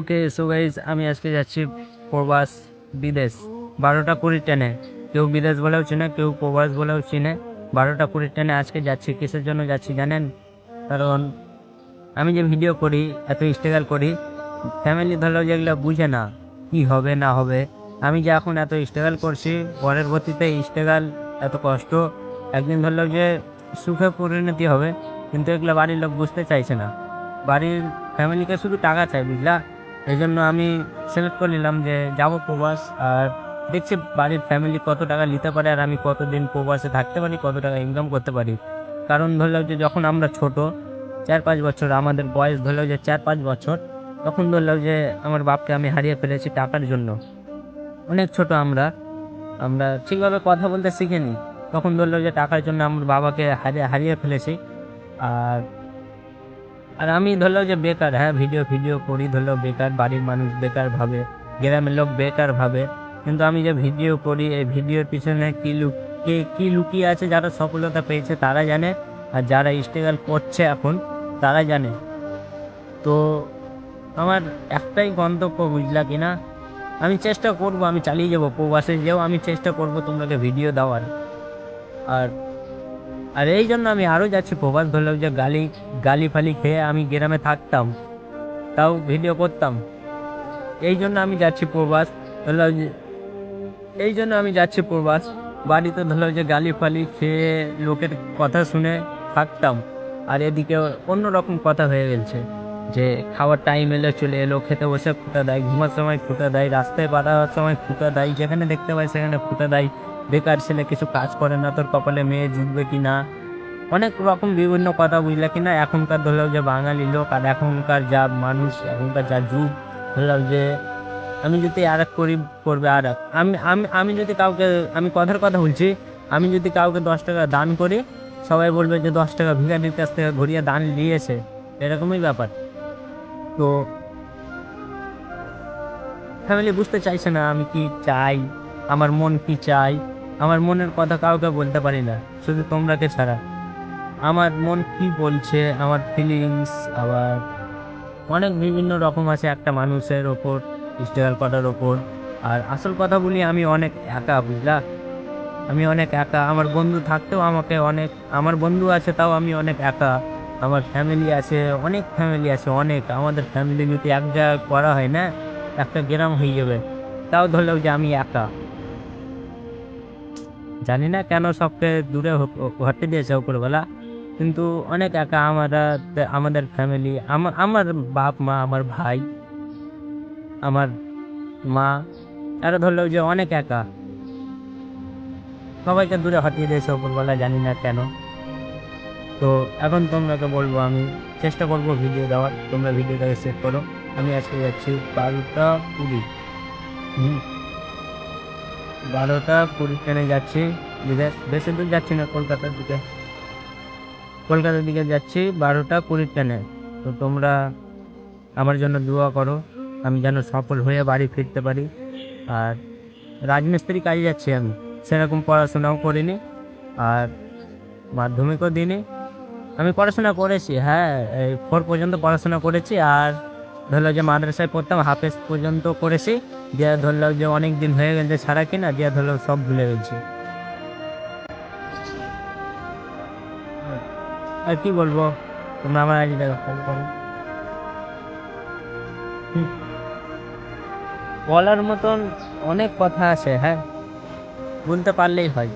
Okay so guys আমি আজকে যাচ্ছি প্রবাস বিদেশ, বারোটা কুড়ি ট্রেনে। কেউ বিদেশ বলেও চিনে, কেউ প্রবাস বলেও চিনে। বারোটা কুড়ি ট্রেনে আজকে যাচ্ছি, কিসের জন্য যাচ্ছি জানেন? কারণ আমি যে ভিডিও করি, এত স্ট্রাগল করি ফ্যামিলি ধরো যেগুলো বুঝে না, কি হবে, না হবে, আমি যে এখন এত স্ট্রাগল করছি, পরের গতিতে স্ট্রাগল এত কষ্ট, একদিন ধরলো যে সুখে পরিণতি হবে, কিন্তু এগুলো বাড়ির লোক বুঝতে চাইছে না। বাড়ির ফ্যামিলিকে শুধু টাকা চাই, বুঝলা? এই জন্য আমি সিলেক্ট করে নিলাম যে যাব প্রবাস আর দেখছি বাড়ির ফ্যামিলি কত টাকা নিতে পারে আর আমি কতদিন প্রবাসে থাকতে পারি, কত টাকা ইনকাম করতে পারি। কারণ ধরলাম যে যখন আমরা ছোট, চার পাঁচ বছর, আমাদের বয়স ধরলাম যে চার পাঁচ বছর, তখন ধরলাম যে আমার বাপকে আমি হারিয়ে ফেলেছি টাকার জন্য। অনেক ছোট আমরা আমরা ঠিকভাবে কথা বলতে শিখিনি। তখন ধরলো যে টাকার জন্য আমার বাবাকে হারিয়ে হারিয়ে ফেলেছি। আর আর আমি ধরলো যে বেকার হ্যাঁ ভিডিও ভিডিও করি, ধরলো বেকার, বাড়ির মানুষ বেকার ভাবে, গ্রামের লোক বেকার ভাবে। কিন্তু আমি যে ভিডিও করি, এই ভিডিওর পিছনে কী লুক, কে, কী লুকিয়ে আছে যারা সফলতা পেয়েছে তারা জানে, আর যারা স্ট্রাগল করছে এখন তারা জানে। তো আমার একটাই গন্তব্য বুঝলা কি না আমি চেষ্টা করব, আমি চালিয়ে যাব, প্রবাসে যেও আমি চেষ্টা করব তোমাকে ভিডিও দেওয়ার। আর আর এই জন্য আমি আরও যাচ্ছি, প্রবাস ধরলাম যে গালি গালি ফালি খেয়ে আমি গ্রামে থাকতাম। তাও ভিডিও করতাম। এই জন্য আমি যাচ্ছি প্রবাস ধরলাম এই জন্য আমি যাচ্ছি প্রবাস। বাড়িতে ধরলাম যে গালি ফালি খেয়ে লোকের কথা শুনে থাকতাম। আর এদিকে অন্য রকম কথা হয়ে গেছে যে খাওয়ার টাইম এলে, চলে এলো, খেতে বসে ফুটা দেয়, ঘুমার সময় ফুটা দেয়, রাস্তায় পাঠাবার সময় ফুটা দেয়, যেখানে দেখতে পাই সেখানে ফুটা দেয়। বেকার ছেলে কিছু কাজ করে না, তোর কপালে মেয়ে জুটবে কি না? অনেক রকম বিভিন্ন কথা বুঝলে কি না? এখনকার ধরলাম যে বাঙালি লোক আর এখনকার যা মানুষ, এখনকার যা যুগ ধরলাম যে আমি যদি আর এক করি, করবে আর এক। আমি আমি আমি যদি কাউকে, আমি কথার কথা বলছি, আমি যদি কাউকে দশ টাকা দান করি, সবাই বলবে যে দশ টাকা ভিখারির কাছ থেকে ঘুরিয়ে দান নিয়েছে এরকমই ব্যাপার। তো ফ্যামিলি বুঝতে চাইছে না আমি কি চাই, আমার মন কি চাই। আমার মনের কথা কাউকে বলতে পারি না, শুধু তোমরাকে ছাড়া। আমার মন কি বলছে, আমার ফিলিংস আবার অনেক বিভিন্ন রকম আছে একটা মানুষের ওপর স্ট্রাগল করার ওপর। আর আসল কথা বলি, আমি অনেক একা, বুঝলা? আমি অনেক একা। আমার বন্ধু থাকতেও আমাকে অনেক, আমার বন্ধু আছে তাও আমি অনেক একা। আমার ফ্যামিলি আছে, অনেক ফ্যামিলি আছে, অনেক। আমাদের ফ্যামিলি যদি এক জায়গায় করা হয় না, একটা গ্রাম হয়ে যাবে। তাও ধরলেও যে আমি একা। জানি না কেন সবকে দূরে হ- হতে দিয়েছে উপরবেলা কিন্তু অনেক একা আমরা আমাদের ফ্যামিলি আমার আমার বাপ মা, আমার ভাই, আমার মা, এরা ধরলেও যে অনেক একা। সবাইকে দূরে হটিয়ে দিয়েছে উপরবেলা জানি না কেন। তো এখন তোমরাকে বলব আমি, চেষ্টা করব ভিডিও দেওয়ার। তোমরা ভিডিওটাকে সেভ করো। আমি আজকে যাচ্ছি বারোটা কুড়ি হুম। বারোটা কুড়ি ট্রেনে যাচ্ছি। বেশি দূর যাচ্ছি না, কলকাতার দিকে। কলকাতার দিকে যাচ্ছি বারোটা কুড়ি ট্রেনে। তো তোমরা আমার জন্য দোয়া করো, আমি যেন সফল হয়ে বাড়ি ফিরতে পারি। আর রাজমিস্ত্রি কাজে যাচ্ছি আমি, সেরকম পড়াশোনাও করিনি, আর মাধ্যমিকও দিইনি। আমি পড়াশোনা করেছি হ্যাঁ এই ফোর পর্যন্ত পড়াশোনা করেছি, আর ধরলো যে মাদ্রাসায় পড়তাম হাফেজ পর্যন্ত করেছি। দিয়ে ধরলাম যে অনেক দিন হয়ে গেছে ছাড়া কিনা, দিয়ে ধরলো সব ভুলে গেছি। আর কি বলব? তোমরা আমার করো। বলার মতন অনেক কথা আছে হ্যাঁ? বলতে পারলেই হয়।